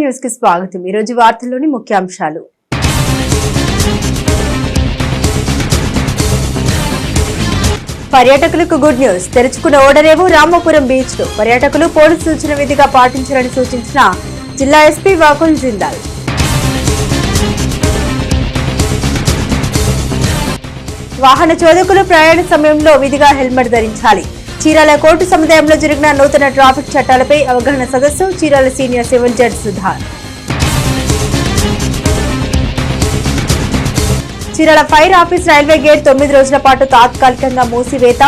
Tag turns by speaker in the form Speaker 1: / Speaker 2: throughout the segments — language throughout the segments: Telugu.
Speaker 1: న్యూస్కి స్వాగతం. ఈరోజు వార్తల్లోని ముఖ్యాంశాలు. పర్యాటకులకు గుడ్ న్యూస్. తెరుచుకున్న ఓడరేవు రామాపురం బీచ్లో పర్యాటకులు పోలీసు సూచన విధిగా పాటించాలని సూచించిన జిల్లా ఎస్పీ వాకుల్ జిందాల్. వాహన చోదకులు ప్రయాణ సమయంలో విధిగా హెల్మెట్ ధరించాలి. చీరాల కోర్టు సముదాయంలో జరిగిన నూతన ట్రాఫిక్ చట్టాలపై అవగాహన సదస్సు Chirala senior civil judge Sudhar. Chirala fire office railway gate తొమ్మిది రోజుల పాటు తాత్కాలికంగా మూసివేత.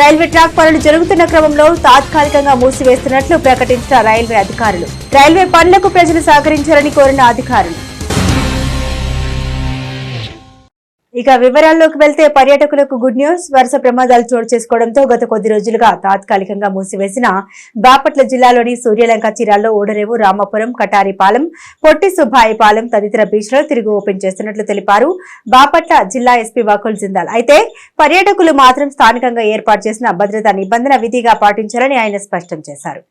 Speaker 1: రైల్వే ట్రాక్ పనులు జరుగుతున్న క్రమంలో తాత్కాలికంగా మూసివేస్తున్నట్లు ప్రకటించిన రైల్వే అధికారులు. రైల్వే పనులకు ప్రజలు సహకరించాలని కోరిన అధికారులు. ఇక వివరాల్లోకి వెళ్తే పర్యాటకులకు గుడ్ న్యూస్. వరుస ప్రమాదాలు చోటు చేసుకోవడంతో గత కొద్ది రోజులుగా తాత్కాలికంగా మూసివేసిన బాపట్ల జిల్లాలోని సూర్యలంక చీరాల్లో ఓడరేవు రామాపురం కటారిపాలెం పొట్టి సుబ్బాయిపాలెం తదితర బీచ్లను తిరిగి ఓపెన్ చేస్తున్నట్లు తెలిపారు బాపట్ల జిల్లా ఎస్పీ వాకుల్ జిందాల్. అయితే పర్యాటకులు మాత్రం స్థానికంగా ఏర్పాటు చేసిన భద్రతా నిబంధన విధిగా పాటించాలని ఆయన స్పష్టం చేశారు.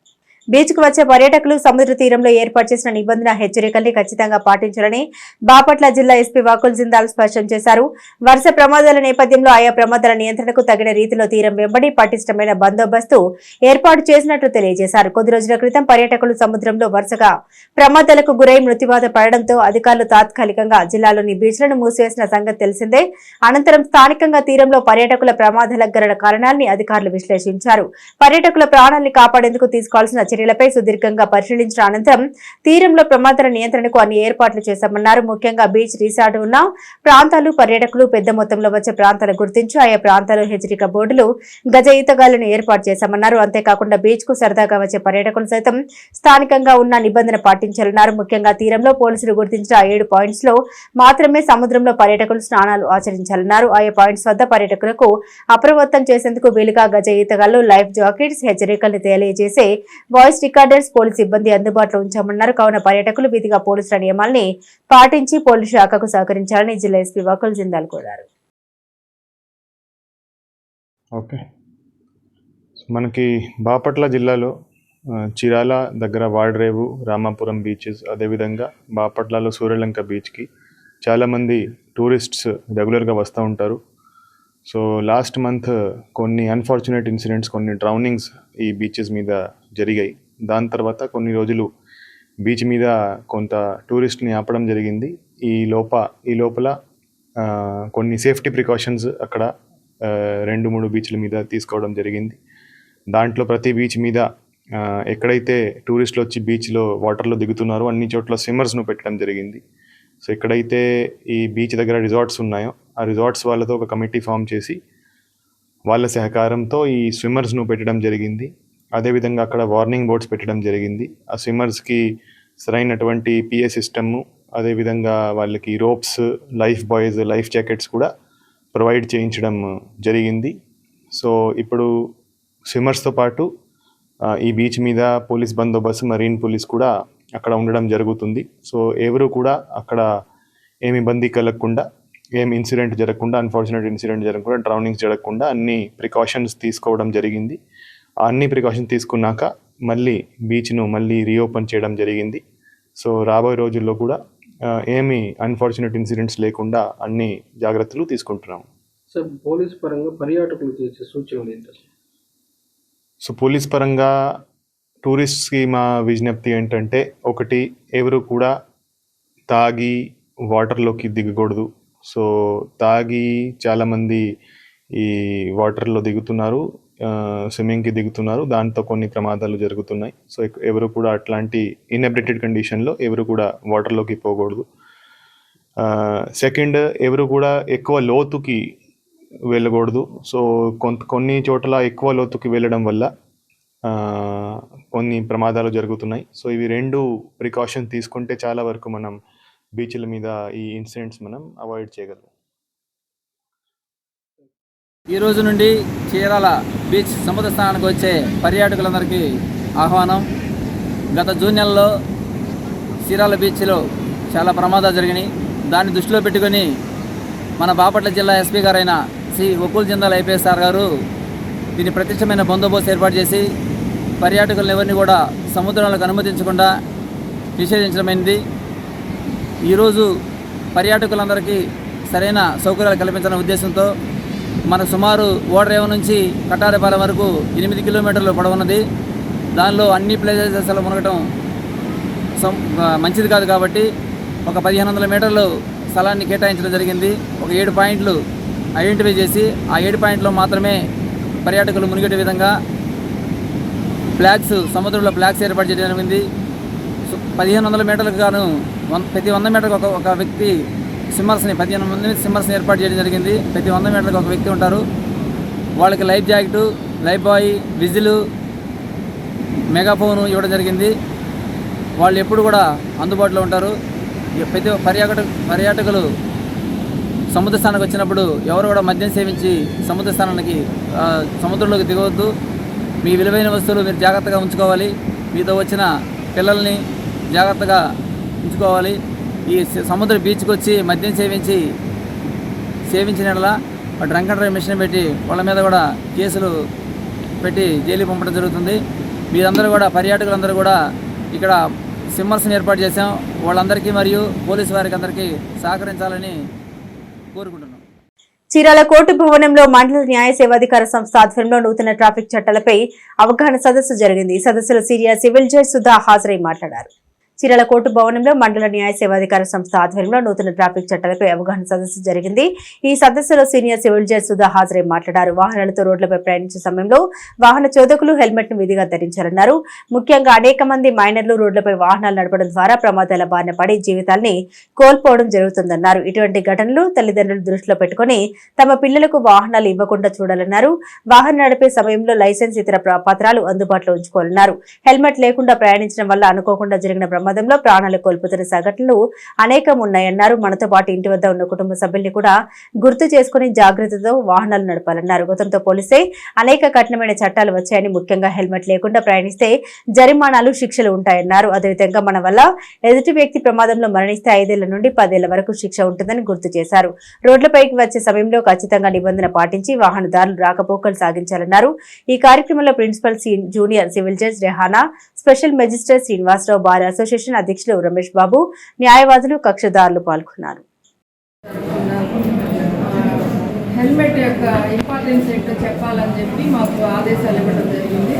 Speaker 1: బీచ్కు వచ్చే పర్యాటకులు సముద్ర తీరంలో ఏర్పాటు చేసిన నిబంధన హెచ్చరికల్ని ఖచ్చితంగా పాటించాలని బాపట్ల జిల్లా ఎస్పీ వాకుల్ జిందాల్ స్పష్టం చేశారు. వరుస ప్రమాదాల నేపథ్యంలో ఆయా ప్రమాదాల నియంత్రణకు తగిన రీతిలో తీరం వెంబడి పటిష్టమైన బందోబస్తు ఏర్పాటు చేసినట్లు తెలియజేశారు. కొద్ది రోజుల క్రితం పర్యాటకులు సముద్రంలో వరుసగా ప్రమాదాలకు గురై మృత్యువాత పడడంతో అధికారులు తాత్కాలికంగా జిల్లాలోని బీచ్లను మూసివేసిన సంగతి తెలిసిందే. అనంతరం స్థానికంగా తీరంలో పర్యాటకుల ప్రమాదాలకు గల కారణాన్ని అధికారులు విశ్లేషించారు. పర్యాటకుల ప్రాణాలను కాపాడేందుకు తీసుకోవాల్సిన చర్యలపై సుదీర్ఘంగా పరిశీలించిన అనంతరం తీరంలో ప్రమాదాల నియంత్రణకు అన్ని ఏర్పాట్లు చేశామన్నారు. ముఖ్యంగా బీచ్ రిసార్ట్ ఉన్న ప్రాంతాలు పర్యాటకులు పెద్ద మొత్తంలో వచ్చే ప్రాంతాలు గుర్తించి ఆయా ప్రాంతాలు హెచ్చరిక బోర్డులు గజ ఈతగాళ్ళను ఏర్పాటు చేశామన్నారు. అంతేకాకుండా బీచ్కు సరదాగా వచ్చే పర్యాటకులు సైతం స్థానికంగా ఉన్న నిబంధన పాటించాలన్నారు. ముఖ్యంగా తీరంలో పోలీసులు గుర్తించిన ఏడు పాయింట్స్లో మాత్రమే సముద్రంలో పర్యాటకులు స్నానాలు ఆచరించాలన్నారు. ఆయా పాయింట్స్ వద్ద పర్యాటకులకు అప్రమత్తం చేసేందుకు వీలుగా గజ ఈతగాళ్ళు లైఫ్ జాకెట్స్ హెచ్చరికలను తెలియజేసే వాయిస్ రికార్డర్స్ పోలీసు సిబ్బంది అందుబాటులో ఉంచామన్నారు. కావున పర్యాటకులు విధిగా పోలీసుల నియమాల్ని పాటించి పోలీసు శాఖకు సహకరించాలని జిల్లా ఎస్పీ వకుల్ జిందాల్ కోరారు.
Speaker 2: ఓకే. మనకి బాపట్ల జిల్లాలో చిరాల దగ్గర వాడ్రేవు రామాపురం బీచెస్ అదేవిధంగా బాపట్లలో సూర్యలంక బీచ్కి చాలామంది టూరిస్ట్స్ రెగ్యులర్గా వస్తూ ఉంటారు. సో లాస్ట్ మంత్ కొన్ని అన్ఫార్చునేట్ ఇన్సిడెంట్స్ కొన్ని డ్రౌనింగ్స్ ఈ బీచెస్ మీద జరిగాయి. దాని తర్వాత కొన్ని రోజులు బీచ్ మీద కొంత టూరిస్ట్ని ఆపడం జరిగింది. ఈ లోప ఈ లోపల కొన్ని సేఫ్టీ ప్రికాషన్స్ అక్కడ రెండు మూడు బీచ్ల మీద తీసుకోవడం జరిగింది. దాంట్లో ప్రతి బీచ్ మీద ఎక్కడైతే టూరిస్టులు వచ్చి బీచ్లో వాటర్లో దిగుతున్నారో అన్ని చోట్ల స్విమ్మర్స్ను పెట్టడం జరిగింది. సో ఎక్కడైతే ఈ బీచ్ దగ్గర రిసార్ట్స్ ఉన్నాయో ఆ రిసార్ట్స్ వాళ్ళతో ఒక కమిటీ ఫామ్ చేసి వాళ్ళ సహకారంతో ఈ స్విమ్మర్స్ను పెట్టడం జరిగింది. అదేవిధంగా అక్కడ వార్నింగ్ బోర్డ్స్ పెట్టడం జరిగింది. ఆ స్విమ్మర్స్కి సరైనటువంటి పిఏ సిస్టమ్ అదేవిధంగా వాళ్ళకి ropes life buoys life jackets కూడా ప్రొవైడ్ చేయించడం జరిగింది. సో ఇప్పుడు స్విమ్మర్స్తో పాటు ఈ బీచ్ మీద పోలీస్ బందోబస్తు మరీన్ పోలీస్ కూడా అక్కడ ఉండడం జరుగుతుంది. సో ఎవరు కూడా అక్కడ ఏమి ఇబ్బంది కలగకుండా ఏం ఇన్సిడెంట్ జరగకుండా అన్ఫార్చునేట్ ఇన్సిడెంట్ జరగకుండా డ్రౌనింగ్స్ జరగకుండా అన్ని ప్రికాషన్స్ తీసుకోవడం జరిగింది. ఆ అన్ని ప్రికాషన్స్ తీసుకున్నాక మళ్ళీ బీచ్ను మళ్ళీ రీఓపెన్ చేయడం జరిగింది. సో రాబోయే రోజుల్లో కూడా ఏమి అన్ఫార్చునేట్ ఇన్సిడెంట్స్ లేకుండా అన్ని జాగ్రత్తలు తీసుకుంటున్నాం
Speaker 3: సార్ పోలీస్ పరంగా పర్యాటకులకు చేసే సూచనలు ఏంటి?
Speaker 2: సో పోలీస్ పరంగా టూరిస్ట్స్కి మా విజ్ఞప్తి ఏంటంటే ఒకటి ఎవరు కూడా తాగి వాటర్లోకి దిగకూడదు. సో తాగి చాలామంది ఈ వాటర్లో దిగుతున్నారు స్విమ్మింగ్కి దిగుతున్నారు. దాంతో కొన్ని ప్రమాదాలు జరుగుతున్నాయి. సో ఎవరు కూడా అట్లాంటి ఇన్ఎబిటెడ్ కండిషన్లో ఎవరు కూడా వాటర్లోకి పోకూడదు. సెకండ్ ఎవరు కూడా ఎక్కువ లోతుకి వెళ్ళకూడదు. సో కొంత కొన్ని చోట్ల ఎక్కువ లోతుకి వెళ్ళడం వల్ల కొన్ని ప్రమాదాలు జరుగుతున్నాయి. సో ఇవి రెండు ప్రికాషన్ తీసుకుంటే చాలా వరకు మనం బీచ్ల మీద ఈ ఇన్సిడెంట్స్ మనం అవాయిడ్ చేయగలం.
Speaker 4: ఈ రోజు నుండి చీరాల బీచ్ సముద్ర స్నానానికి వచ్చే పర్యాటకులందరికీ ఆహ్వానం. గత జూన్ నెలలో చీరాల బీచ్లో చాలా ప్రమాదాలు జరిగినాయి. దాన్ని దృష్టిలో పెట్టుకొని మన బాపట్ల జిల్లా ఎస్పీ గారైన శ్రీ ఒకుల్ జిందాల్ ఐపీఎస్ సార్ గారు దీన్ని ప్రత్యక్షమైన బందోబస్తు ఏర్పాటు చేసి పర్యాటకులను ఎవరిని కూడా సముద్రాలకు అనుమతించకుండా నిషేధించడమైంది ఈరోజు పర్యాటకులందరికీ సరైన సౌకర్యాలు కల్పించాలనే ఉద్దేశంతో మన సుమారు ఓడరేవ నుంచి కటారపాలెం వరకు ఎనిమిది కిలోమీటర్లు పొడవున్నది. దానిలో అన్ని ప్లేసెస్ మునగటం మంచిది కాదు కాబట్టి ఒక పదిహేను వందల మీటర్లు స్థలాన్ని కేటాయించడం జరిగింది. ఒక ఏడు పాయింట్లు ఐడెంటిఫై చేసి ఆ ఏడు పాయింట్లో మాత్రమే పర్యాటకులు మునిగేట విధంగా ఫ్లాగ్స్ సముద్రంలో ఫ్లాగ్స్ ఏర్పాటు చేయడం జరిగింది. పదిహేను వందల మీటర్లకు గాను ప్రతి వంద మీటర్లకు ఒక ఒక వ్యక్తి సిమ్మర్స్ని పదిహేను మంది సిమ్మర్స్ని ఏర్పాటు చేయడం జరిగింది. ప్రతి వంద మీటర్లకు ఒక వ్యక్తి ఉంటారు. వాళ్ళకి life jacket life buoy whistle megaphone ఇవ్వడం జరిగింది. వాళ్ళు ఎప్పుడు కూడా అందుబాటులో ఉంటారు. ప్రతి పర్యాటక పర్యాటకులు సముద్ర స్థానానికి వచ్చినప్పుడు ఎవరు కూడా మద్యం సేవించి సముద్ర స్థానానికి సముద్రంలోకి దిగవద్దు. మీ విలువైన వస్తువులు మీరు జాగ్రత్తగా ఉంచుకోవాలి. మీతో వచ్చిన పిల్లల్ని జాగ్రత్తగా ఉంచుకోవాలి. ఈ సముద్ర బీచ్కి వచ్చి మద్యం సేవించి సేవించిన డ్రంక్ అండ్ డ్రైవ్ మిషన్ పెట్టి వాళ్ళ మీద కూడా కేసులు పెట్టి జైలు పంపడం జరుగుతుంది. మీరందరూ కూడా పర్యాటకులందరూ కూడా ఇక్కడ సిమ్మర్స్ని ఏర్పాటు చేశాం. వాళ్ళందరికీ మరియు పోలీసు వారికి అందరికీ సహకరించాలని కోరుకుంటున్నాం.
Speaker 1: చీరాల కోర్టు భవనంలో మండల న్యాయ సేవాధికార సంస్థ ఆధ్వర్యంలో నూతన ట్రాఫిక్ చట్టాలపై అవగాహన సదస్సు జరిగింది. ఈ సదస్సులో సీనియర్ సివిల్ జడ్జ్ సుధా హాజరై మాట్లాడారు. చీరాల కోర్టు భవనంలో మండల న్యాయ సేవాధికార సంస్థ ఆధ్వర్యంలో నూతన ట్రాఫిక్ చట్టాలపై అవగాహన సదస్సు జరిగింది. ఈ సదస్సులో సీనియర్ సివిల్ జడ్జ్ సుధా హాజరై మాట్లాడారు. వాహనాలతో రోడ్లపై ప్రయాణించే సమయంలో వాహన చోదకులు హెల్మెట్ను విధిగా ధరించాలన్నారు ముఖ్యంగా అనేక మంది మైనర్లు రోడ్లపై వాహనాలు నడపడం ద్వారా ప్రమాదాల బారిన పడి జీవితాల్ని కోల్పోవడం జరుగుతుందన్నారు. ఇటువంటి ఘటనలు తల్లిదండ్రులు దృష్టిలో పెట్టుకుని తమ పిల్లలకు వాహనాలు ఇవ్వకుండా చూడాలన్నారు. వాహనం నడిపే సమయంలో లైసెన్స్ ఇతర పత్రాలు అందుబాటులో ఉంచుకోవాలన్నారు. హెల్మెట్ లేకుండా ప్రయాణించడం వల్ల అనుకోకుండా జరిగిన ప్రమాదంలో ప్రాణాలు కోల్పోతున్న సంఘటనలు అనేకం ఉన్నాయన్నారు మనతో పాటు ఇంటి వద్ద ఉన్న కుటుంబ సభ్యుల్ని కూడా గుర్తు చేసుకుని జాగ్రత్తతో వాహనాలు నడపాలన్నారు. గతంతో పోలిస్తే అనేక కఠినమైన చట్టాలు వచ్చాయని ముఖ్యంగా హెల్మెట్ లేకుండా ప్రయాణిస్తే జరిమానాలు శిక్షలు ఉంటాయన్నారు. అదేవిధంగా మన వల్ల ఎదుటి వ్యక్తి ప్రమాదంలో మరణిస్తే ఐదేళ్ళ నుండి పదేళ్ళ వరకు శిక్ష ఉంటుందని గుర్తు చేశారు. రోడ్లపైకి వచ్చే సమయంలో ఖచ్చితంగా నిబంధన పాటించి వాహనదారులు రాకపోకలు సాగించాలన్నారు. ఈ కార్యక్రమంలో principal junior civil judge Rehana special magistrate Srinivasarao bar association అధ్యక్షులు రమేష్ బాబు న్యాయవాదులు కక్షదారులు పాల్గొన్నారు.
Speaker 5: హెల్మెట్ యొక్క ఇంపార్టెన్స్ ఏంటో చెప్పాలని చెప్పి మాకు ఆదేశాలు ఇవ్వడం జరిగింది.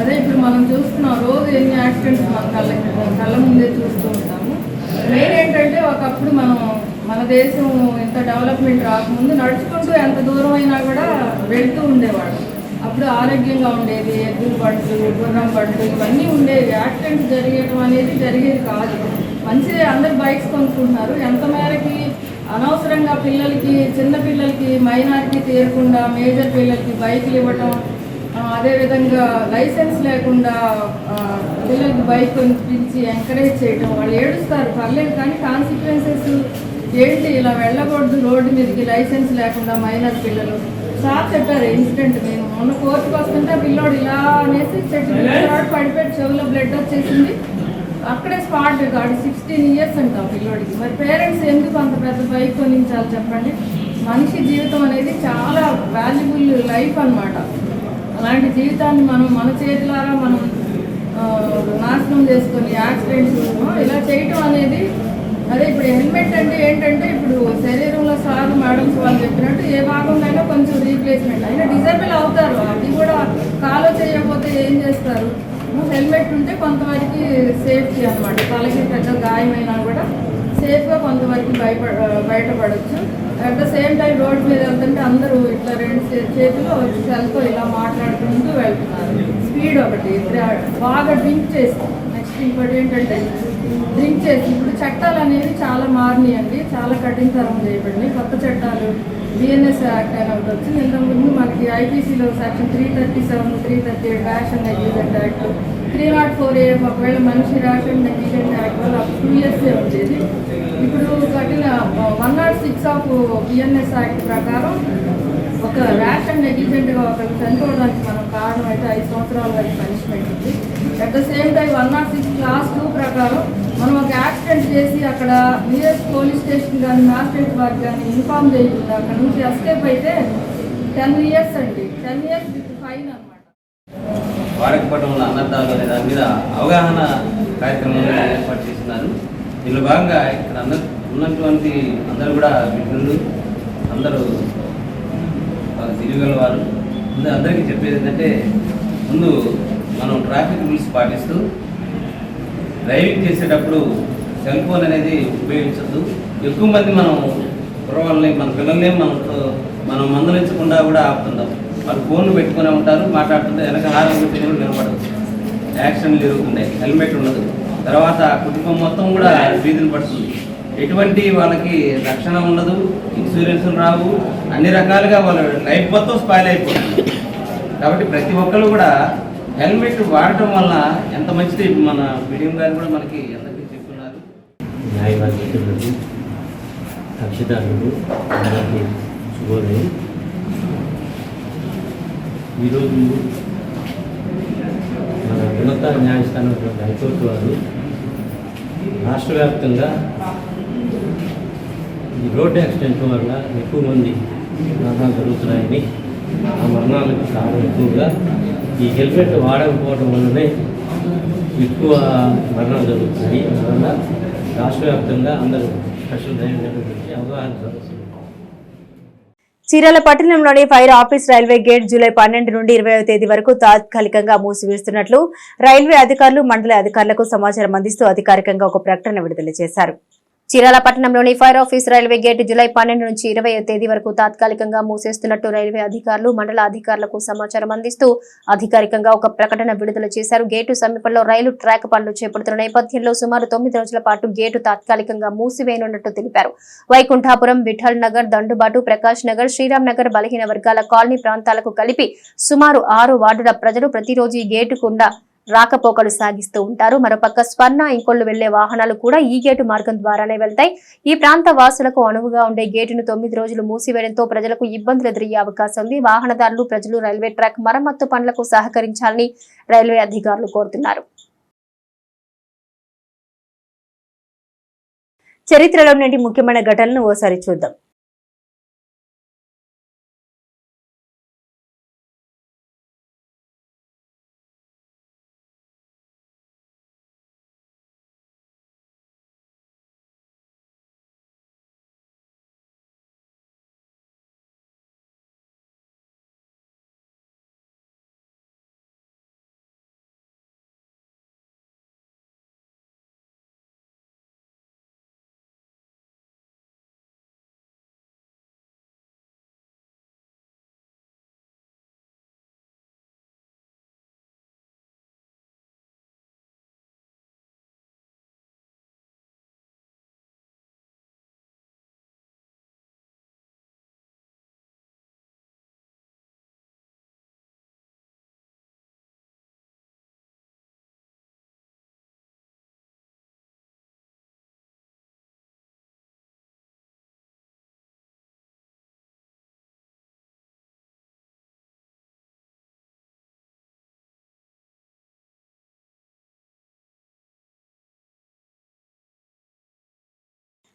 Speaker 5: అదే ఇప్పుడు మనం చూస్తున్నాం రోజు ఎన్ని యాక్సిడెంట్స్ మన కళ్ళ కళ్ళ ముందే చూస్తూ ఉంటాము. మెయిన్ ఏంటంటే ఒకప్పుడు మనం మన దేశం ఇంత డెవలప్మెంట్ రాకముందు నడుచుకుంటూ ఎంత దూరం అయినా కూడా వెళ్తూ ఉండేవాడు అప్పుడు ఆరోగ్యంగా ఉండేది ఎద్దులు పడ్లు గుర్రం పడ్లు ఇవన్నీ ఉండేవి. యాక్సిడెంట్ జరిగేయడం అనేది జరిగేది కాదు. మంచిదే అందరు బైక్స్ కొనుక్కుంటున్నారు. ఎంత మేరకి అనవసరంగా పిల్లలకి చిన్న పిల్లలకి తీరకుండా మేజర్ పిల్లలకి బైకులు ఇవ్వటం అదేవిధంగా లైసెన్స్ లేకుండా పిల్లలకి బైక్ కొనిపించి ఎంకరేజ్ చేయటం వాళ్ళు ఏడుస్తారు. పర్లేదు కానీ కాన్సిక్వెన్సెస్ ఏంటి? ఇలా వెళ్ళకూడదు రోడ్డు మీదకి. లైసెన్స్ లేకుండా మైనర్ పిల్లలు సార్ చెప్పారు ఇన్సిడెంట్ నేను. మొన్న కోర్టుకు వస్తుంటే ఆ పిల్లోడు ఇలా అనేసి చెట్టు పడిపోయి చెవులో బ్లడ్ వచ్చేసింది. అక్కడే స్పాట్ రికార్డు సిక్స్టీన్ ఇయర్స్ అంట పిల్లోడికి. మరి పేరెంట్స్ ఎందుకు అంత పెద్ద బైక్ కొనించాలి చెప్పండి? మనిషి జీవితం అనేది చాలా వాల్యుబుల్ లైఫ్ అన్నమాట. అలాంటి జీవితాన్ని మనం మన చేతులారా మనం నాశనం చేసుకొని యాక్సిడెంట్స్ ఇలా చేయటం అనేది అదే ఇప్పుడు హెల్మెట్ అంటే ఏంటంటే ఇప్పుడు శరీరంలో సాగు మేడమ్స్ వాళ్ళు చెప్పినట్టు ఏ భాగంలో కొంచెం రీప్లేస్మెంట్ అయినా డిజేబుల్ అవుతారు. అది కూడా కాలో చేయకపోతే ఏం చేస్తారు? హెల్మెట్ ఉంటే కొంతవరకు సేఫ్టీ అనమాట తలకి పెద్ద గాయమైనా కూడా సేఫ్గా కొంతవరకు భయపడ బయటపడవచ్చు at the same time road మీద వెళ్తుంటే అందరూ ఇట్లా రెండు చేతిలో సెల్తో ఇలా మాట్లాడుకుంటూ వెళ్తున్నారు. స్పీడ్ ఒకటి. బాగా డ్రింక్ చేస్తాం నెక్స్ట్ ఇంకోటి ఏంటంటే డ్రింక్ చేసి ఇప్పుడు చట్టాలు అనేవి చాలా మారినాయండి. చాలా కఠినతరం చేయబడినాయి. కొత్త చట్టాలు బిఎన్ఎస్ యాక్ట్ అని ఒకటి వచ్చింది. ఇంతకుముందు మనకి ఐపీసీలో section three thirty seven three thirty eight rash negligent act three nought four A ఒకవేళ మనిషి ర్యాషన్ నెగ్లిజెంట్ యాక్ట్ వల్ల టూ ఇయర్సే ఉండేది. ఇప్పుడు కఠిన one nought six of BNS act ప్రకారం ఒక ర్యాష్ అండ్ నెగ్లిజెంట్గా ఒకరికి చనిపోవడానికి మనం కారణం అయితే ఐదు సంవత్సరాల వరకు పనిష్మెంట్ ఉంది. At the same time one nought six clause two ప్రకారం మనం ఒక యాక్సిడెంట్ చేసి అక్కడ నియరెస్ట్ పోలీస్ స్టేషన్ కానీ మ్యాజిస్ట్రేట్ వారికి కానీ ఇన్ఫామ్ చేయకుండా అక్కడ నుంచి ఎస్కేప్ అయితే టెన్ ఇయర్స్ అండి. టెన్ ఇయర్స్ విత్ ఫైన్ అనమాట
Speaker 6: వాడకపోవడం వల్ల అనే దాని మీద అవగాహన కార్యక్రమం ఏర్పాటు చేస్తున్నారు. దీనిలో భాగంగా ఇక్కడ అందరు ఉన్నటువంటి అందరూ కూడా బిడ్డలు అందరూ వాళ్ళు ముందు అందరికీ చెప్పేది ఏంటంటే ముందు మనం ట్రాఫిక్ రూల్స్ పాటిస్తూ డ్రైవింగ్ చేసేటప్పుడు సెల్ ఫోన్ అనేది ఉపయోగించద్దు. ఎక్కువ మంది మనం కుర్రవాళ్ళని మన పిల్లల్ని మనతో మనం మందలించకుండా కూడా ఆపుతుందాం వాళ్ళు ఫోన్లు పెట్టుకునే ఉంటారు మాట్లాడుతుంటే వెనక హారం కూడా నిలబడదు యాక్సిడెంట్లు జరుగుతున్నాయి హెల్మెట్ ఉండదు. తర్వాత కుటుంబం మొత్తం కూడా వీధులు పడుతుంది. ఎటువంటి వాళ్ళకి రక్షణ ఉండదు ఇన్సూరెన్స్ రావు అన్ని రకాలుగా వాళ్ళ లైఫ్ మొత్తం స్పాయిల్ అయిపోతుంది కాబట్టి ప్రతి ఒక్కరు కూడా హెల్మెట్ వాడటం వల్ల ఎంత మంచిది? మన మీడియం గారు కూడా మనకి ఎంతకీ చెప్తున్నారు.
Speaker 7: న్యాయవాదులకు కక్షిదారులు అందరికీ శుభోదయం ఈరోజు మన ఉన్నత న్యాయస్థానం హైకోర్టు వారు రాష్ట్ర వ్యాప్తంగా ఈ రోడ్డు యాక్సిడెంట్ వల్ల ఎక్కువ మంది మరణాలు జరుగుతున్నాయని ఆ మరణాలకు కారణం ఎక్కువగా ఈ హెల్మెట్ వాడకపోవడం వల్లనే ఎక్కువ మరణాలు జరుగుతున్నాయి. అందువల్ల రాష్ట్ర వ్యాప్తంగా అందరూ స్పెషల్ డ్రైవింగ్ గురించి అవగాహన సదస్సులు
Speaker 1: చీరాల పట్టణంలోని fire office railway gate July పన్నెండు నుండి ఇరవై తేదీ వరకు తాత్కాలికంగా మూసివేస్తున్నట్లు రైల్వే అధికారులు మండల అధికారులకు సమాచారం అందిస్తూ అధికారికంగా ఒక ప్రకటన విడుదల చేశారు. చీరాల పట్టణంలోని fire office railway gate July పన్నెండు నుంచి ఇరవై తేదీ వరకు తాత్కాలికంగా మూసేస్తున్నట్టు రైల్వే అధికారులు మండల అధికారులకు సమాచారం అందిస్తూ అధికారికంగా ఒక ప్రకటన విడుదల చేశారు. గేటు సమీపంలో రైలు ట్రాక్ పనులు చేపడుతున్న నేపథ్యంలో సుమారు తొమ్మిది రోజుల పాటు గేటు తాత్కాలికంగా మూసివేయనున్నట్టు తెలిపారు. వైకుంఠాపురం విఠల్ నగర్ దండుబాటు ప్రకాష్ నగర్ శ్రీరామ్ నగర్ బలహీన వర్గాల కాలనీ ప్రాంతాలకు కలిపి సుమారు ఆరు వార్డుల ప్రజలు ప్రతిరోజు ఈ గేటు గుండా రాకపోకలు సాగిస్తూ ఉంటారు. మరోపక్క స్వర్ణ ఇంకొళ్ళు వెళ్ళే వాహనాలు కూడా ఈ గేటు మార్గం ద్వారానే వెళ్తాయి. ఈ ప్రాంత వాసులకు అనువుగా ఉండే గేటును తొమ్మిది రోజులు మూసివేయడంతో ప్రజలకు ఇబ్బందులు ఎదురయ్యే అవకాశం ఉంది. వాహనదారులు ప్రజలు రైల్వే ట్రాక్ మరమ్మత్తు పనులకు సహకరించాలని రైల్వే అధికారులు కోరుతున్నారు. చరిత్రలో నుండి ముఖ్యమైన ఘటనలను ఓసారి చూద్దాం.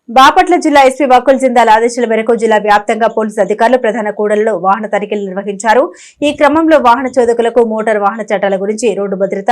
Speaker 1: బాపట్ల జిల్లా ఎస్పీ వకుల్ జిందాల్ ఆదేశాల మేరకు జిల్లా వ్యాప్తంగా పోలీసు అధికారులు ప్రధాన కూడలలో వాహన తనిఖీలు నిర్వహించారు. ఈ క్రమంలో వాహన చోదకులకు మోటార్ వాహన చట్టాల గురించి రోడ్డు భద్రత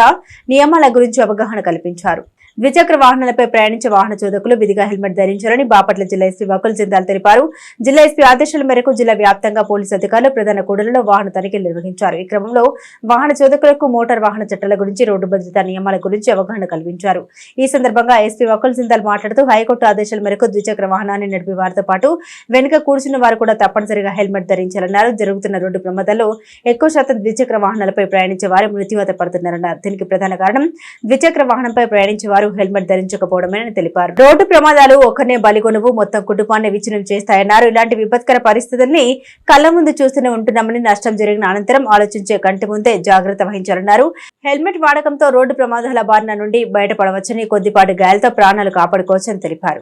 Speaker 1: నియమాల గురించి అవగాహన కల్పించారు. ద్విచక్ర వాహనాలపై ప్రయాణించే వాహన చోదకులు విధిగా హెల్మెట్ ధరించాలని బాపట్ల జిల్లా ఎస్పీ వకుల్ జిందాల్ తెలిపారు. జిల్లా ఎస్పీ ఆదేశాల మేరకు జిల్లా వ్యాప్తంగా పోలీసు అధికారులు ప్రధాన కూడలలో వాహన తనిఖీలు నిర్వహించారు. ఈ క్రమంలో వాహన చోదకులకు మోటార్ వాహన చట్టాల గురించి రోడ్డు భద్రతా నియమాల గురించి అవగాహన కల్పించారు. ఈ సందర్భంగా ఎస్పీ వకుల్ జిందాల్ మాట్లాడుతూ హైకోర్టు ఆదేశాల మేరకు ద్విచక్ర వాహనాన్ని నడిపే వారితో పాటు వెనుక కూర్చున్న వారు కూడా తప్పనిసరిగా హెల్మెట్ ధరించాలన్నారు. జరుగుతున్న రోడ్డు ప్రమాదాల్లో ఎక్కువ శాతం ద్విచక్ర వాహనాలపై ప్రయాణించే వారు మృత్యువాత పడుతున్నారన్నారు. దీనికి ప్రధాన కారణం ద్విచక్ర వాహనంపై ప్రయాణించే వారు హెల్మెట్ ధరించకపోవడమేనని తెలిపారు. రోడ్డు ప్రమాదాలు ఒక్కనే బలిగొనువు మొత్తం కుటుంబాన్ని విచ్ఛిన్నం చేస్తాయన్నారు. ఇలాంటి విపత్కర పరిస్థితుల్ని కళ్ళ ముందు చూస్తూనే ఉంటున్నామని నష్టం జరిగిన అనంతరం ఆలోచించే కంటి ముందే జాగ్రత్త వహించాలన్నారు. హెల్మెట్ వాడకంతో రోడ్డు ప్రమాదాల బారిన నుండి బయటపడవచ్చని కొద్దిపాటి గాయాలతో ప్రాణాలు కాపాడుకోవచ్చని తెలిపారు.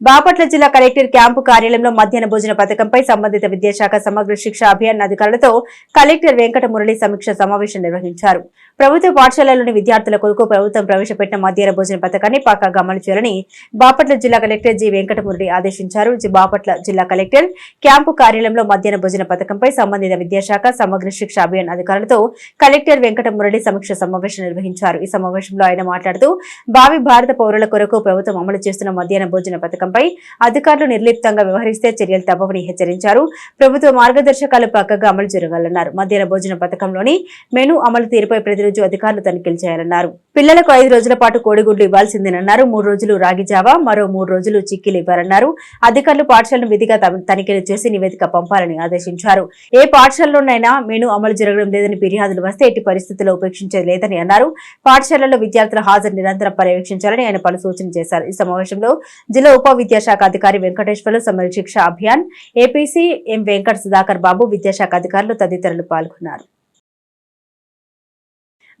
Speaker 1: బాపట్ల జిల్లా కలెక్టర్ క్యాంపు కార్యాలయంలో మధ్యాహ్న భోజన పథకంపై సంబంధిత విద్యాశాఖ సమగ్ర శిక్ష అభియాన్ అధికారులతో కలెక్టర్ వెంకట మురళి సమీక్ష సమావేశం నిర్వహించారు. ప్రభుత్వ పాఠశాలలోని విద్యార్థుల కొరకు ప్రభుత్వం ప్రవేశపెట్టిన మధ్యాహ్న భోజన పథకాన్ని పక్కాగా అమలు చేయాలని బాపట్ల జిల్లా కలెక్టర్ జి వెంకట మురళి ఆదేశించారు. జి బాపట్ల జిల్లా కలెక్టర్ క్యాంపు కార్యాలయంలో మధ్యాహ్న భోజన పథకంపై సంబంధిత విద్యాశాఖ సమగ్ర శిక్ష అభియాన్ అధికారులతో కలెక్టర్ వెంకట మురళి సమీక్ష సమావేశం నిర్వహించారు. ఈ సమావేశంలో ఆయన మాట్లాడుతూ భావి భారత పౌరుల కొరకు ప్రభుత్వం అమలు చేస్తున్న మధ్యాహ్న భోజన పథకం పథకంపై అధికారులు నిర్లిప్తంగా వ్యవహరిస్తే చర్యలు తప్పవని హెచ్చరించారు. ప్రభుత్వ మార్గదర్శకాలు పక్కగా అమలు జరగాలన్నారు. మధ్యాహ్న భోజన పథకంలోని మెను అమలు తీరుపై ప్రతిరోజు అధికారులు తనిఖీలు చేయాలన్నారు. పిల్లలకు ఐదు రోజుల పాటు కోడిగుడ్లు ఇవ్వాల్సిందేనన్నారు. మూడు రోజులు రాగి జావా మరో మూడు రోజులు చిక్కీలు ఇవ్వాలన్నారు. అధికారులు పాఠశాలను విధిగా తనిఖీలు చేసి నివేదిక పంపాలని ఆదేశించారు. ఏ పాఠశాలలోనైనా మెను అమలు జరగడం లేదని ఫిర్యాదులు వస్తే ఎట్టి పరిస్థితుల్లో ఉపేక్షించలేదని లేదని అన్నారు. పాఠశాలల్లో విద్యార్థుల హాజరు నిరంతరం పర్యవేక్షించాలని ఆయన పలు సూచనలు చేశారు. ఈ సమావేశంలో జిల్లా ఉప విద్యాశాఖ అధికారి వెంకటేశ్వర్లు సమర శిక్ష అభియాన్ ఏపీసీ ఎం వెంకట సుధాకర్ బాబు విద్యాశాఖ అధికారులు తదితరులు పాల్గొన్నారు.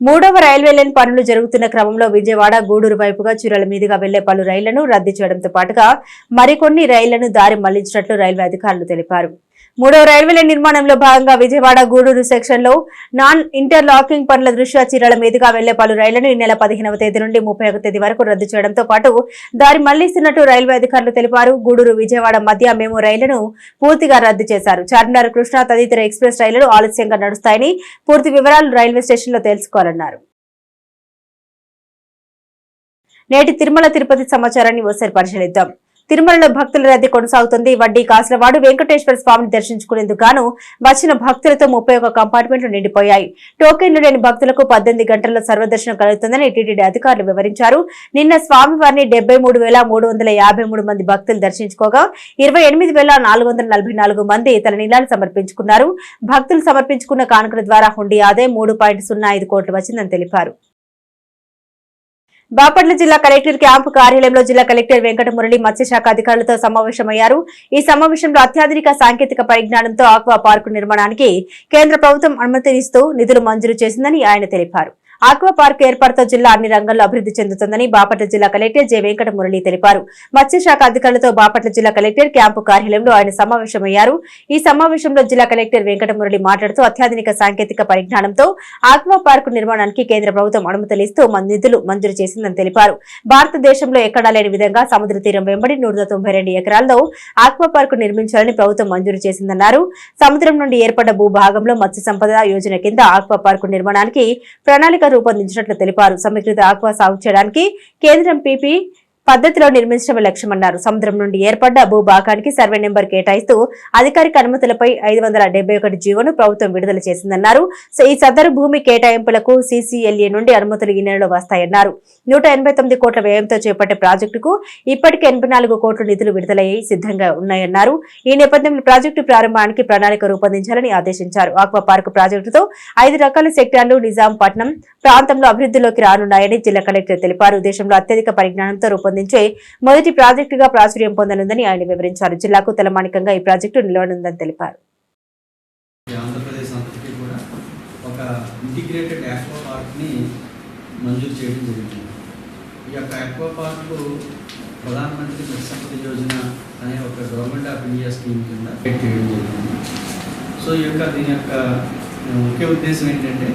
Speaker 1: మూడవ రైల్వే లైన్ పనులు జరుగుతున్న క్రమంలో విజయవాడ గూడూరు వైపుగా చీరల మీదుగా వెళ్ళే పలు రైళ్ళను రద్దు చేయడంతో పాటుగా మరికొన్ని రైళ్ళను దారి మళ్ళించినట్లు రైల్వే అధికారులు తెలిపారు. మూడవ రైల్వే నిర్మాణంలో భాగంగా విజయవాడ గూడూరు సెక్షన్లో నాన్ ఇంటర్లాకింగ్ పనుల దృష్ట్యా చీరల మీదుగా వెళ్ళే పలు రైళ్ళను ఈ నెల పదిహేనవ తేదీ నుండి ముప్పై తేదీ వరకు రద్దు చేయడంతో పాటు దారి మళ్ళిస్తున్నట్టు రైల్వే అధికారులు తెలిపారు. గూడూరు విజయవాడ మధ్య మేము రైళ్ళను పూర్తిగా రద్దు చేశారు. చార్మినార్ కృష్ణ తదితర ఎక్స్ప్రెస్ రైళ్ళు ఆలస్యంగా నడుస్తాయని పూర్తి వివరాలు రైల్వే స్టేషన్లో తెలుసుకోవాలన్నారు. నేటి తిరుమల తిరుపతి సమాచారాన్ని ఒకసారి పరిశీలిద్దాం. తిరుమలలో భక్తుల రద్దీ కొనసాగుతుంది. వడ్డీ కాసులవాడు వెంకటేశ్వర స్వామిని దర్శించుకునేందుకు గాను వచ్చిన భక్తులతో ముప్పై ఒక్క కంపార్ట్మెంట్లు నిండిపోయాయి. టోకెన్లు లేని భక్తులకు పద్దెనిమిది గంటల్లో సర్వదర్శనం కలుగుతుందని టీటీడీ అధికారులు వివరించారు. నిన్న స్వామివారిని డెబ్బై మూడు వేల మూడు వందల యాభై మూడు మంది భక్తులు దర్శించుకోగా ఇరవై ఎనిమిది వేల నాలుగు వందల నలభై నాలుగు మంది తన నీలాలు సమర్పించుకున్నారు. భక్తులు సమర్పించుకున్న కానుకల ద్వారా హుండీ ఆదాయం మూడు పాయింట్ సున్నా ఐదు కోట్లు వచ్చిందని తెలిపారు. బాపట్ల జిల్లా కలెక్టర్ క్యాంపు కార్యాలయంలో జిల్లా కలెక్టర్ వెంకట మురళి మత్స్యశాఖ అధికారులతో సమావేశమయ్యారు. ఈ సమావేశంలో అత్యాధునిక సాంకేతిక పరిజ్ఞానంతో ఆక్వా పార్కు నిర్మాణానికి కేంద్ర ప్రభుత్వం అనుమతినిస్తూ నిధులు మంజూరు చేసిందని ఆయన తెలిపారు. ఆక్వా పార్క్ ఏర్పాటుతో జిల్లా అన్ని రంగాల్లో అభివృద్ధి చెందుతుందని బాపట్ల జిల్లా కలెక్టర్ జె వెంకట మురళి తెలిపారు. మత్స్యశాఖ అధికారులతో బాపట్ల జిల్లా కలెక్టర్ క్యాంపు కార్యాలయంలో ఆయన సమావేశమయ్యారు. ఈ సమావేశంలో జిల్లా కలెక్టర్ వెంకట మురళి మాట్లాడుతూ అత్యాధునిక సాంకేతిక పరిజ్ఞానంతో ఆక్వా పార్క్ నిర్మాణానికి కేంద్ర ప్రభుత్వం అనుమతులు ఇస్తూ నిధులు మంజూరు చేసిందని తెలిపారు. భారతదేశంలో ఎక్కడా లేని విధంగా సముద్ర తీరం వెంబడి నూట తొంభై రెండు ఎకరాల్లో ఆక్వా పార్క్ నిర్మించాలని ప్రభుత్వం మంజూరు చేసిందన్నారు. సముద్రం నుండి ఏర్పడ్డ భూభాగంలో మత్స్య సంపద యోజన కింద ఆక్వా పార్కు నిర్మాణానికి ప్రణాళిక రూపొందించినట్లు తెలిపారు. సమీకృత ఆక్వా సాగు చేయడానికి కేంద్రం పీపీ పద్ధతిలో నిర్మించడమే లక్ష్యమన్నారు. సముద్రం నుండి ఏర్పడ్డ భూభాగానికి సర్వే నెంబర్ కేటాయిస్తూ అధికారిక అనుమతులపై ఐదు వందల డెబ్బై ఒకటి జీవోను ప్రభుత్వం విడుదల చేసిందన్నారు. సో ఈ సదరు భూమి కేటాయింపులకు సీసీఎల్ఏ నుండి అనుమతులు ఈ నెలలో వస్తాయన్నారు. నూట ఎనభై తొమ్మిది కోట్ల వ్యయంతో చేపట్టే ప్రాజెక్టుకు ఇప్పటికే ఎనభై నాలుగు కోట్ల నిధులు విడుదలయ్యి సిద్ధంగా ఉన్నాయన్నారు. ఈ నేపథ్యంలో ప్రాజెక్టు ప్రారంభానికి ప్రణాళిక రూపొందించాలని ఆదేశించారు. ఆక్వా పార్క్ ప్రాజెక్టుతో ఐదు రకాల సెక్టార్లు నిజాంపట్నం ప్రాంతంలో అభివృద్ధిలోకి రానున్నాయని జిల్లా కలెక్టర్ తెలిపారు. దేశంలో అత్యధిక పరిజ్ఞానంతో రూపొందించే మొదటి ప్రాజెక్టుగా ప్రాచుర్యం పొందనుందని ఆయన వివరించారు. జిల్లాకు తలమానికంగా ఈ ప్రాజెక్టు నిలవనుందని తెలిపారు.
Speaker 8: ఈ ఇంటిగ్రేటెడ్ ఆక్వా పార్క్ని మంజూరు చేయడం జరిగింది. ఈ యొక్క ఆక్వా పార్కు ప్రధానమంత్రి మత్స్యపతి యోజన అనే ఒక గవర్నమెంట్ ఆఫ్ ఇండియా స్కీమ్ కింద చేయడం జరిగింది. సో ఈ యొక్క దీని యొక్క ముఖ్య ఉద్దేశం ఏంటంటే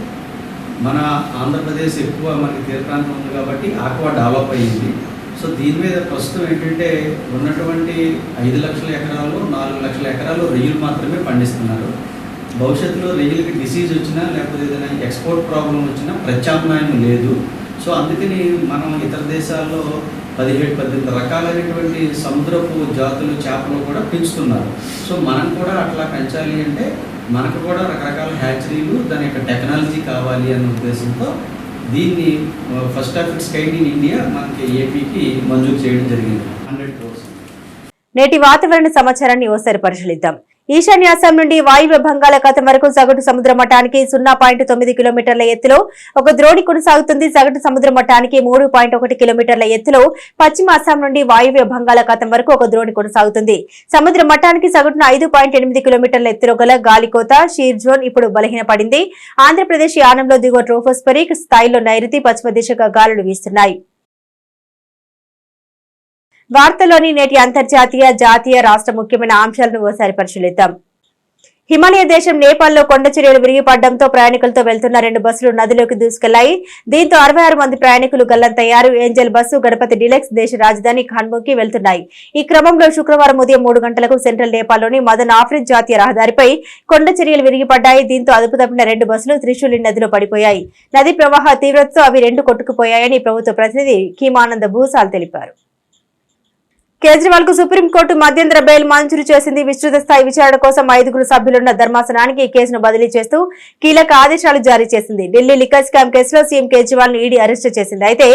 Speaker 8: మన ఆంధ్రప్రదేశ్ ఎక్కువ మనకి తీర ప్రాంతం ఉంది కాబట్టి ఆక్వా డెవలప్ అయ్యింది. సో దీని మీద ప్రస్తుతం ఏంటంటే ఉన్నటువంటి ఐదు లక్షల ఎకరాలు నాలుగు లక్షల ఎకరాలు రొయ్యలు మాత్రమే పండిస్తున్నారు. భవిష్యత్తులో రొయ్యలకి డిసీజ్ వచ్చినా లేకపోతే ఏదైనా ఎక్స్పోర్ట్ ప్రాబ్లం వచ్చినా ప్రత్యామ్నాయం లేదు. సో అందుకని మనం ఇతర దేశాల్లో పదిహేడు పద్దెనిమిది రకాలైనటువంటి సముద్రపు జాతులు చేపలు కూడా పెంచుతున్నారు. సో మనం కూడా అట్లా పెంచాలి అంటే మనకు కూడా రకరకాల హ్యాచరీలు దాని యొక్క టెక్నాలజీ కావాలి అనే ఉద్దేశంతో దీన్ని first of its kind in India మనకి ఏపీకి మంజూరు చేయడం జరిగింది. హండ్రెడ్ క్రోర్స్.
Speaker 1: నేటి వాతావరణ సమాచారాన్ని ఓసారి పరిశీలిద్దాం. ఈశాన్య నుండి వాయువ్య బంగాళాఖాతం వరకు సగటు సముద్ర మట్టానికి సున్నా పాయింట్ తొమ్మిది కిలోమీటర్ల ఎత్తులో ఒక ద్రోణి కొనసాగుతుంది. సగటు సముద్ర మట్టానికి మూడు పాయింట్ ఒకటి కిలోమీటర్ల ఎత్తులో పశ్చిమ అస్సాం నుండి వాయువ్య బంగాళాఖాతం వరకు ఒక ద్రోణి కొనసాగుతుంది. సముద్ర మట్టానికి సగటున ఐదు పాయింట్ ఎనిమిది కిలోమీటర్ల ఎత్తులో గల గాలికోత షీర్ జోన్ ఇప్పుడు బలహీనపడింది. ఆంధ్రప్రదేశ్ యానంలో దిగువ ట్రోఫోస్పరిక్ స్థాయిలో నైరుతి పశ్చిమ దిశగా గాలులు వీస్తున్నాయి. వార్తలోని నేటి అంతర్జాతీయ జాతీయ రాష్ట్ర ముఖ్యమైన అంశాలను ఓసారి పరిశీలిద్దాం. హిమాలయ దేశం నేపాల్లో కొండ చర్యలు విరిగిపడడంతో ప్రయాణికులతో వెళ్తున్న రెండు బస్సులు నదిలోకి దూసుకెళ్ళాయి. దీంతో అరవై ఆరు మంది ప్రయాణికులు గల్లంతయ్యారు. ఏంజల్ బస్సు గణపతి డిలెక్స్ దేశ రాజధాని ఖాన్ముఖి వెళ్తున్నాయి. ఈ క్రమంలో శుక్రవారం ఉదయం మూడు గంటలకు సెంట్రల్ నేపాల్లోని మదన్ ఆఫ్రిజ్ జాతీయ రహదారిపై కొండ చర్యలు విరిగిపడ్డాయి. దీంతో అదుపు తప్పిన రెండు బస్సులు త్రిశూలి నదిలో పడిపోయాయి. నది ప్రవాహ తీవ్రతతో అవి రెండు కొట్టుకుపోయాయని ప్రభుత్వ ప్రతినిధి కీమానంద భూసాల్ తెలిపారు. కేజ్రీవాల్కు సుప్రీంకోర్టు మధ్యంతర బెయిల్ మంజూరు చేసింది. విస్తృత స్థాయి విచారణ కోసం ఐదుగురు సభ్యులున్న ధర్మాసనానికి ఈ కేసును బదిలీ చేస్తూ కీలక ఆదేశాలు జారీ చేసింది. ఢిల్లీ లిక్కర్ స్కామ్ కేసులో సీఎం కేజ్రీవాల్ను ఈడీ అరెస్టు చేసింది. అయితే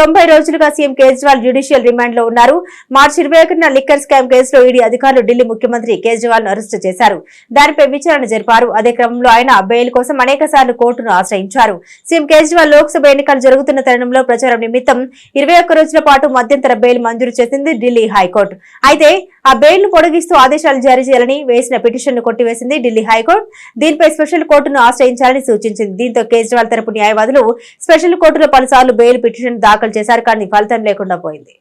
Speaker 1: తొంభై రోజులుగా సీఎం కేజ్రీవాల్ జ్యుడిషియల్ రిమాండ్లో ఉన్నారు. మార్చి ఇరవై ఒకటిన లిక్కర్ స్కామ్ కేసులో ఈడీ అధికారులు ఢిల్లీ ముఖ్యమంత్రి కేజ్రీవాల్ను అరెస్టు చేశారు. దానిపై విచారణ జరిపారు. అదే క్రమంలో ఆయన బెయిల్ కోసం అనేక సార్లు కోర్టును ఆశ్రయించారు. సీఎం కేజ్రీవాల్ లోక్సభ ఎన్నికలు జరుగుతున్న తరుణంలో ప్రచారం నిమిత్తం ఇరవై ఒక్క రోజుల పాటు మధ్యంతర బెయిల్ మంజూరు చేసింది ఢిల్లీ హైకోర్టు. అయితే ఆ బెయిల్ను పొడిగిస్తూ ఆదేశాలు జారీ చేయాలని వేసిన పిటిషన్ను కొట్టివేసింది ఢిల్లీ హైకోర్టు. దీనిపై స్పెషల్ కోర్టును ఆశ్రయించాలని సూచించింది. దీంతో కేజ్రీవాల్ తరపు న్యాయవాదులు స్పెషల్ కోర్టులో పలుసార్లు బెయిల్ పిటిషన్ దాఖలు చేశారు కానీ ఫలితం లేకుండా పోయింది.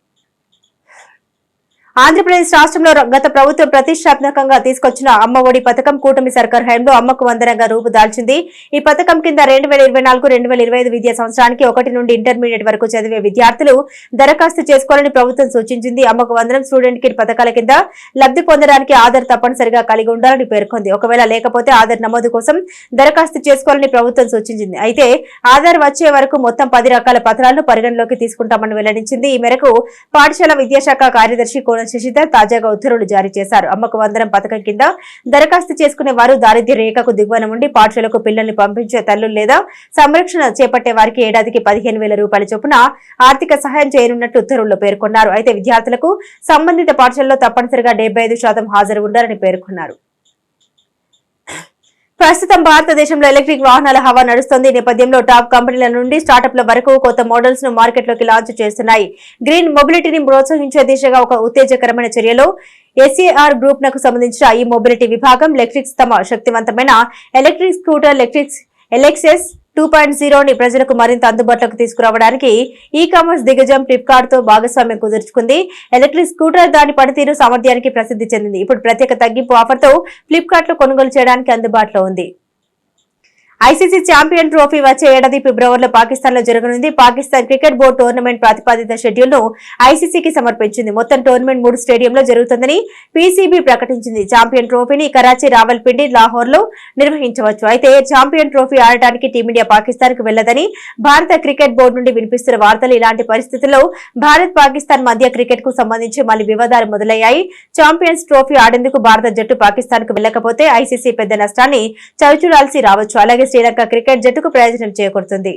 Speaker 1: ఆంధ్రప్రదేశ్ రాష్ట్రంలో గత ప్రభుత్వం ప్రతిష్టాత్మకంగా తీసుకొచ్చిన అమ్మ ఒడి పథకం కూటమి సర్కార్ హయాంలో అమ్మకు వందనంగా రూపుదాల్చింది ఈ పథకం కింద రెండు వేల ఇరవై నాలుగు రెండు వేల ఇరవై ఐదు విద్యా సంవత్సరానికి ఒకటి నుండి ఇంటర్మీడియట్ వరకు చదివే విద్యార్థులు దరఖాస్తు చేసుకోవాలని ప్రభుత్వం సూచించింది. అమ్మకు వందనం స్టూడెంట్ కిట్ పథకాల కింద లబ్ధి పొందడానికి ఆధార్ తప్పనిసరిగా కలిగి ఉండాలని పేర్కొంది. ఒకవేళ లేకపోతే ఆధార్ నమోదు కోసం దరఖాస్తు చేసుకోవాలని ప్రభుత్వం సూచించింది. అయితే ఆధార్ వచ్చే వరకు మొత్తం పది రకాల పత్రాలను పరిగణలోకి తీసుకుంటామని వెల్లడించింది. ఈ మేరకు పాఠశాల విద్యాశాఖ కార్యదర్శి కోన శశిధర్ తాజాగా ఉత్తర్వులు జారీ చేశారు. అమ్మకు వందనం పథకం కింద దరఖాస్తు చేసుకునే వారు దారిద్ర్య రేఖకు దిగువన ఉండి పాఠశాలకు పిల్లల్ని పంపించే తల్లులు లేదా సంరక్షణ చేపట్టే వారికి ఏడాదికి పదిహేను వేల రూపాయల చొప్పున ఆర్థిక సహాయం చేయనున్నట్టు ఉత్తర్వుల్లో పేర్కొన్నారు. అయితే విద్యార్థులకు సంబంధిత పాఠశాలలో తప్పనిసరిగా డెబ్బై ఐదు శాతం హాజరు ఉండాలని పేర్కొన్నారు. ప్రస్తుతం భారతదేశంలో ఎలక్ట్రిక్ వాహనాల హవా నడుస్తోంది. నేపథ్యంలో టాప్ కంపెనీల నుండి స్టార్టప్ల వరకు కొత్త మోడల్స్ను మార్కెట్లోకి లాంచ్ చేస్తున్నాయి. గ్రీన్ మొబిలిటీని ప్రోత్సహించే దిశగా ఒక ఉత్తేజకరమైన చర్యలో ఎస్ఏఆర్ గ్రూప్ నకు సంబంధించిన ఈ మొబిలిటీ విభాగం ఎలక్ట్రిక్స్ తమ శక్తివంతమైన ఎలక్ట్రిక్ స్కూటర్ ఎలక్ట్రిక్స్ ఎలెక్సెస్ టూ పాయింట్ జీరోని ప్రజలకు మరింత అందుబాటులోకి తీసుకురావడానికి ఈ కామర్స్ దిగ్గజం ఫ్లిప్కార్ట్తో భాగస్వామ్యం కుదుర్చుకుంది. ఎలక్ట్రిక్ స్కూటర్ దాని పనితీరు సామర్థ్యానికి ప్రసిద్ధి చెందింది. ఇప్పుడు ప్రత్యేక తగ్గింపు ఆఫర్తో ఫ్లిప్కార్ట్లో కొనుగోలు చేయడానికి అందుబాటులో ఉంది. ఐసీసీ ఛాంపియన్ ట్రోఫీ వచ్చే ఏడాది ఫిబ్రవరిలో పాకిస్తాన్లో జరగనుంది. పాకిస్తాన్ క్రికెట్ బోర్డు టోర్నమెంట్ ప్రతిపాదిత షెడ్యూల్ను ఐసీసీకి సమర్పించింది. మొత్తం టోర్నమెంట్ మూడు స్టేడియంలో జరుగుతుందని పీసీబీ ప్రకటించింది. ఛాంపియన్ ట్రోఫీని కరాచీ రావల్పిండి లాహోర్లో నిర్వహించవచ్చు. అయితే ఛాంపియన్ ట్రోఫీ ఆడటానికి టీమిండియా పాకిస్తాన్కు వెళ్ళదని భారత క్రికెట్ బోర్డు నుండి వినిపిస్తున్న వార్తలు ఇలాంటి పరిస్థితుల్లో భారత్ పాకిస్తాన్ మధ్య క్రికెట్కు సంబంధించి మళ్ళీ వివాదాలు మొదలయ్యాయి. ఛాంపియన్స్ ట్రోఫీ ఆడేందుకు భారత జట్టు పాకిస్తాన్కు వెళ్ళకపోతే ఐసీసీ పెద్ద నష్టాన్ని చవిచూడాల్సి రావచ్చు. అలాగే శ్రీలంక క్రికెట్ జట్టుకు ప్రయోజనం చేకూరుతుంది.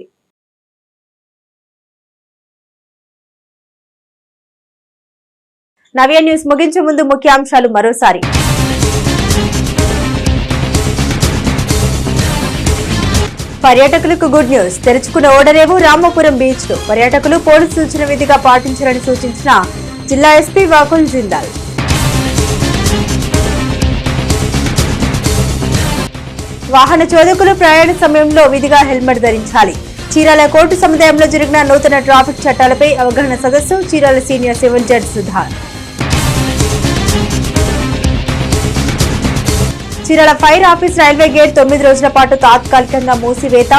Speaker 1: నవ్య న్యూస్ ముగించే ముందు ముఖ్యాంశాలు మరోసారి. పర్యాటకులకు గుడ్ న్యూస్. తెరుచుకున్న ఓడరేవు రామపురం బీచ్లో పర్యాటకులు పోలీసు సూచన విధిగా పాటించాలని సూచించిన జిల్లా ఎస్పీ వాకుల్ జిందాల్. వాహన చోదకులు ప్రయాణ సమయంలో విధిగా హెల్మెట్ ధరించాలి. చీరాల కోర్టు సముదాయంలో జరిగిన నూతన ట్రాఫిక్ చట్టాలపై అవగాహన సదస్సు Chirala senior civil judge Sudhar Chirala fire office railway gate తొమ్మిది రోజుల పాటు తాత్కాలికంగా మూసివేత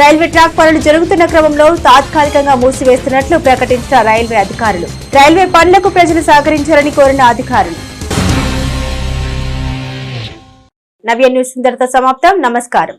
Speaker 1: రైల్వే ట్రాక్ పనులు జరుగుతున్న క్రమంలో తాత్కాలికంగా మూసివేస్తున్నట్లు ప్రకటించిన రైల్వే అధికారులు. రైల్వే పనులకు ప్రజలు సహకరించాలని కోరిన అధికారులు. నవ్య న్యూస్ ఇంతటితో సమాప్తం. నమస్కారం.